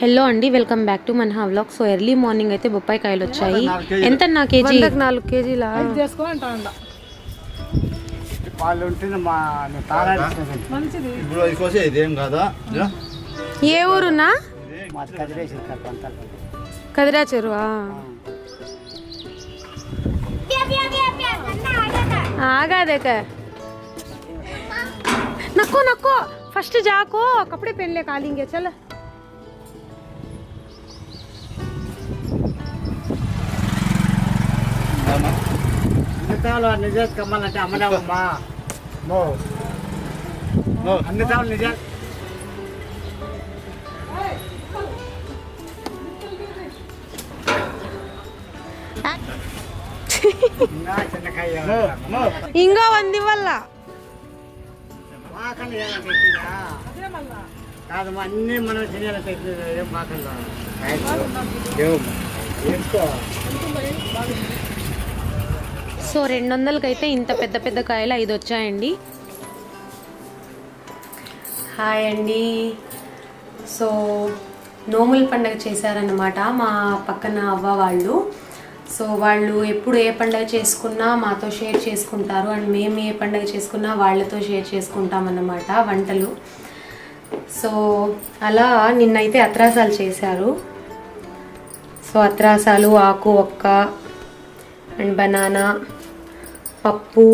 Hello అండి welcome back to మన vlog so early morning అయితే బొప్పాయి కాయలు వచ్చాయి. ఎంత నా కేజీ? నాలుగు కేజీల? ఏ ఊరునా? కదిరా చెరువా? ఆగాదేక. నక్కో నక్కో. ఫస్ట్ జాకో కప్పుడే పెన్లే కాలింగే చలో. चल ఏమన్నా? అన్ని తాళ్ళు నిజాలు కమ్మాలంటే అమ్మడామమ్మా మో. ఓ, అన్ని తాళ్ళు నిజాలు ఇంకా వంది వల్ల? కాదు అన్ని మనం ఏం ఎంతో సో రెండు వందలకైతే ఇంత పెద్ద పెద్ద కాయలు ఐదు వచ్చాయండి హాయ్ అండి. సో నోముల పండగ చేశారన్నమాట మా పక్కన అవ్వ వాళ్ళు. సో వాళ్ళు ఎప్పుడు ఏ పండగ చేసుకున్నా మాతో షేర్ చేసుకుంటారు అండ్ మేము ఏ పండగ చేసుకున్నా వాళ్ళతో షేర్ చేసుకుంటామన్నమాట వంటలు. సో అలా నిన్నైతే అత్రాసాలు చేశారు. సో అత్రాసాలు ఆకు ఒక్క అండ్ బనానా పప్పు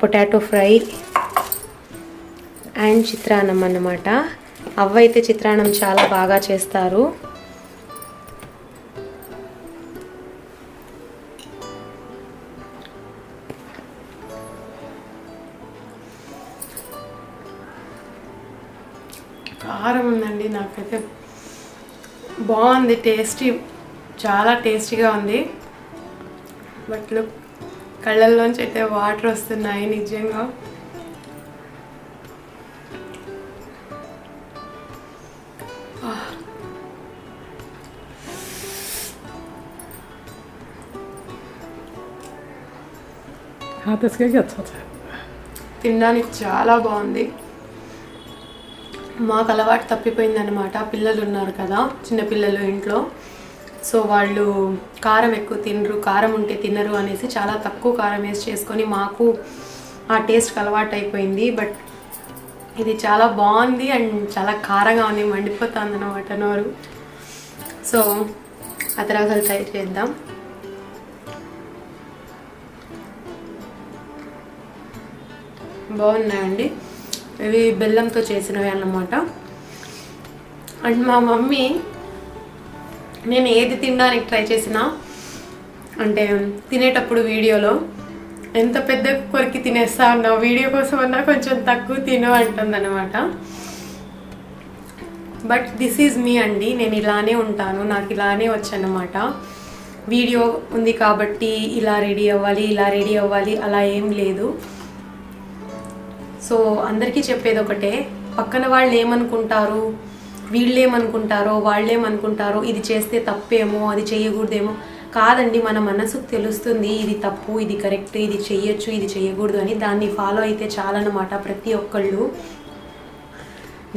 పొటాటో ఫ్రై అండ్ చిత్రాన్నం అన్నమాట. అవ్వ అయితే చిత్రాన్నం చాలా బాగా చేస్తారు. కారం ఉందండి నాకైతే బాగుంది టేస్టీ చాలా టేస్టీగా ఉంది. బట్ లుక్ కళ్ళల్లోంచి అయితే వాటర్ వస్తున్నాయి నిజంగా. తినడానికి చాలా బాగుంది. మాకు అలవాటు తప్పిపోయింది అనమాట పిల్లలు ఉన్నారు కదా చిన్నపిల్లలు ఇంట్లో. సో వాళ్ళు కారం ఎక్కువ తినరు కారం ఉంటే తినరు అనేసి చాలా తక్కువ కారం వేసి చేసుకొని మాకు ఆ టేస్ట్కి అలవాటు అయిపోయింది. బట్ ఇది చాలా బాగుంది అండ్ చాలా కారంగా ఉంది మండిపోతుంది అనమాట నోరు. సో ఆ తర్వాత ట్రై చేద్దాం. బాగున్నాయండి ఇవి బెల్లంతో చేసినవి అన్నమాట. అండ్ మా మమ్మీ నేను ఏది తినడానికి ట్రై చేసినా అంటే తినేటప్పుడు వీడియోలో ఎంత పెద్ద కొరికి తినేస్తా అన్నా వీడియో కోసం అన్నా కొంచెం తక్కువ తిను అంటుందన్నమాట. బట్ దిస్ ఈజ్ మీ అండి నేను ఇలానే ఉంటాను నాకు ఇలానే వచ్చనమాట వీడియో ఉంది కాబట్టి ఇలా రెడీ అవ్వాలి ఇలా రెడీ అవ్వాలి అలా ఏం లేదు. సో అందరికీ చెప్పేది ఒకటే పక్కన వాళ్ళు ఏమనుకుంటారు? వీళ్ళేమనుకుంటారో వాళ్ళేమనుకుంటారో ఇది చేస్తే తప్పేమో అది చేయకూడదేమో కాదండి మన మనసుకు తెలుస్తుంది ఇది తప్పు ఇది కరెక్ట్ ఇది చెయ్యొచ్చు ఇది చేయకూడదు అని దాన్ని ఫాలో అయితే చాలన్నమాట ప్రతి ఒక్కళ్ళు.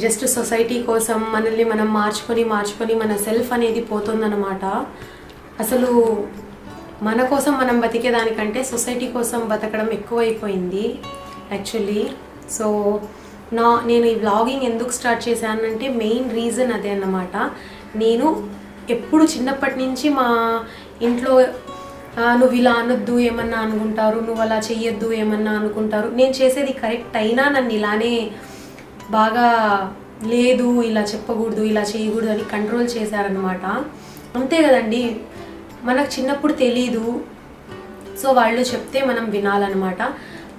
జస్ట్ సొసైటీ కోసం మనల్ని మనం మార్చుకొని మార్చుకొని మన సెల్ఫ్ అనేది పోతుందన్నమాట. అసలు మన కోసం మనం బతికేదానికంటే సొసైటీ కోసం బతకడం ఎక్కువైపోయింది యాక్చువల్లీ. సో నా నేను ఈ వ్లాగింగ్ ఎందుకు స్టార్ట్ చేశానంటే మెయిన్ రీజన్ అదే అన్నమాట. నేను ఎప్పుడు చిన్నప్పటి నుంచి మా ఇంట్లో నువ్వు ఇలా అనొద్దు ఏమన్నా అనుకుంటారు నువ్వు అలా చెయ్యొద్దు ఏమన్నా అనుకుంటారు. నేను చేసేది కరెక్ట్ అయినా నన్ను ఇలానే బాగా లేదు ఇలా చెప్పకూడదు ఇలా చేయకూడదు అని కంట్రోల్ చేశారనమాట అంతే కదండి. మనకు చిన్నప్పుడు తెలీదు. సో వాళ్ళు చెప్తే మనం వినాలన్నమాట.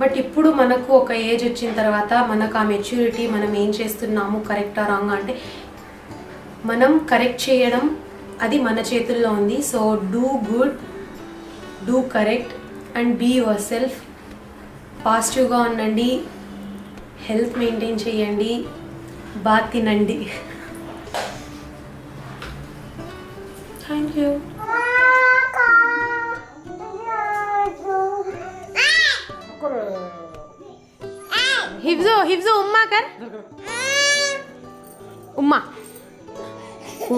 బట్ ఇప్పుడు మనకు ఒక ఏజ్ వచ్చిన తర్వాత మనకు ఆ మెచ్యూరిటీ మనం ఏం చేస్తున్నాము కరెక్టా రాంగ్ అంటే మనం కరెక్ట్ చేయడం అది మన చేతుల్లో ఉంది. So do good do correct and be yourself పాజిటివ్గా ఉండండి హెల్త్ మెయింటైన్ చేయండి బాగా తినండి. థ్యాంక్ యూ हिफ्जो हिफ्जो उम्मा कर उम्मा ఓ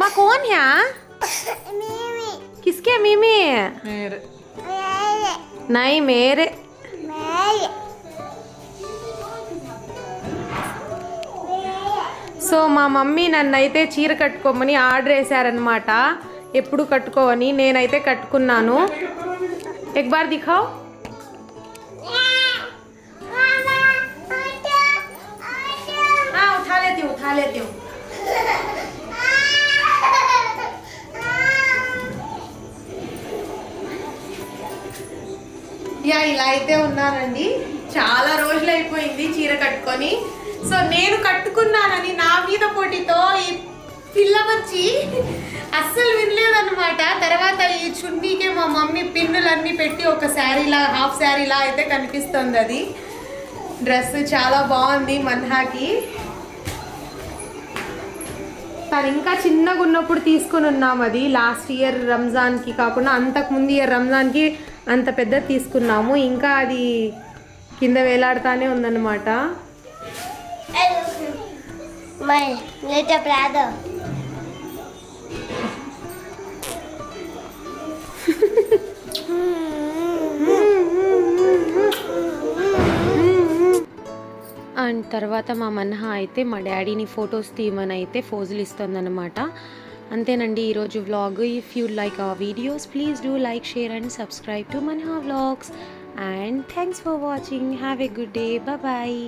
माँ कौन है किसके मिमी मेरे। नहीं मेरे। मेरे। సో మా మమ్మీ నన్ను అయితే చీర కట్టుకోమని ఆర్డర్ వేశారనమాట ఎప్పుడు కట్టుకోవని నేనైతే కట్టుకున్నాను ఎక్ బార్ దిఖావ్ हाँ उठा लेती हूँ उठा लेती हूँ యా ఇలా అయితే ఉన్నానండి చాలా రోజులు అయిపోయింది చీర కట్టుకొని సో నేను కట్టుకున్నానని నా మీద పోటీతో ఈ పిల్ల వచ్చి అస్సలు వినలేదన్నమాట. తర్వాత ఈ చున్నీకే మా మమ్మీ పిన్నులన్నీ పెట్టి ఒక శారీలా హాఫ్ శారీలా అయితే కనిపిస్తుంది అది. డ్రెస్ చాలా బాగుంది మన్హాకి. తను ఇంకా చిన్నగా ఉన్నప్పుడు తీసుకుని ఉన్నాం అది. లాస్ట్ ఇయర్ రంజాన్కి కాకుండా అంతకు ముందు ఇయర్ రంజాన్కి అంత పెద్ద తీసుకున్నాము. ఇంకా అది కింద వేలాడుతానే ఉందన్నమాట. Mãe, letra Prada. అండ్ తర్వాత మా మన్హా అయితే మా డాడీని ఫొటోస్ తీయమని అయితే ఫోజులు ఇస్తుందన్నమాట. అంతేనండి ఈరోజు వ్లాగ్ ఇఫ్ యూ లైక్ ఆ videos please do like share and subscribe to Manha vlogs and thanks for watching have a good day bye